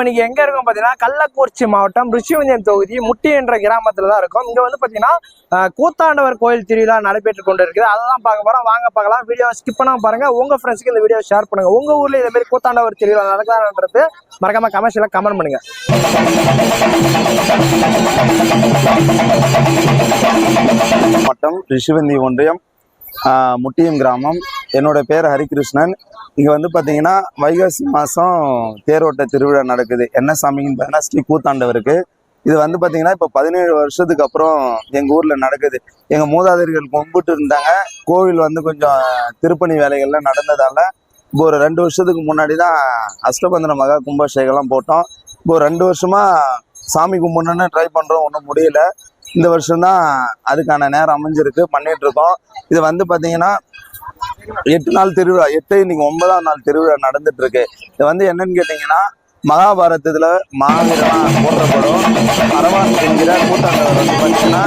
இன்னைக்கு எங்க இருக்கோம் பாத்தீங்கன்னா கள்ளக்குறிச்சி மாவட்டம் ரிஷிவந்தியம் தொகுதி முட்டி என்ற கிராமத்துல தான் இருக்கும். இங்க வந்து பாத்தீங்கன்னா கூத்தாண்டவர் கோயில் திருவிழா நடைபெற்று கொண்டு இருக்குது அதெல்லாம் பார்க்க போறோம். வாங்க பார்க்கலாம். வீடியோ ஸ்கிப் பண்ணாம பாருங்க. உங்க ஃப்ரெண்ட்ஸ்க்கு இந்த வீடியோ ஷேர் பண்ணுங்க. உங்க ஊர்ல இதே மாதிரி கூத்தாண்டவர் திருவிழா நடக்கிறான்றது மறக்காம கமர்ஷியலா கமெண்ட் பண்ணுங்க. மாவட்டம் ரிஷிவந்தி ஒன்றியம். முட்டியம் கிராமம். என்னோட பேர் ஹரிகிருஷ்ணன். இங்கே வந்து பார்த்தீங்கன்னா வைகாசி மாதம் தேரோட்ட திருவிழா நடக்குது. என்ன சாமின்னு பார்த்தீங்கன்னா ஸ்ரீ கூத்தாண்டவருக்கு. இது வந்து பார்த்தீங்கன்னா இப்போ பதினேழு வருஷத்துக்கு அப்புறம் எங்கள் ஊரில் நடக்குது. எங்கள் மூதாதையர்கள் கும்பிட்டு இருந்தாங்க. கோவில் வந்து கொஞ்சம் திருப்பணி வேலைகள்லாம் நடந்ததால இப்போ ஒரு ரெண்டு வருஷத்துக்கு முன்னாடி தான் அஷ்டபந்தன மகா கும்பாபிஷேகம்லாம் போட்டோம். இப்போ ரெண்டு வருஷமாக சாமி கும்பிடணுன்னு ட்ரை பண்ணுறோம் ஒன்றும் முடியல. இந்த வருஷம் தான் அதுக்கான நேரம் அமைஞ்சிருக்கு. பண்ணிட்டு இருக்கோம் இது வந்து பார்த்தீங்கன்னா எட்டு நாள் திருவிழா. எட்டு இன்னைக்கு ஒன்பதாம் நாள் திருவிழா நடந்துட்டு இருக்கு இது வந்து என்னன்னு கேட்டீங்கன்னா மகாபாரதத்துல மாவீரலாம் போற்றப்படும். பரவான் என்கிற கூட்டாண்டவர் வந்து பாத்தீங்கன்னா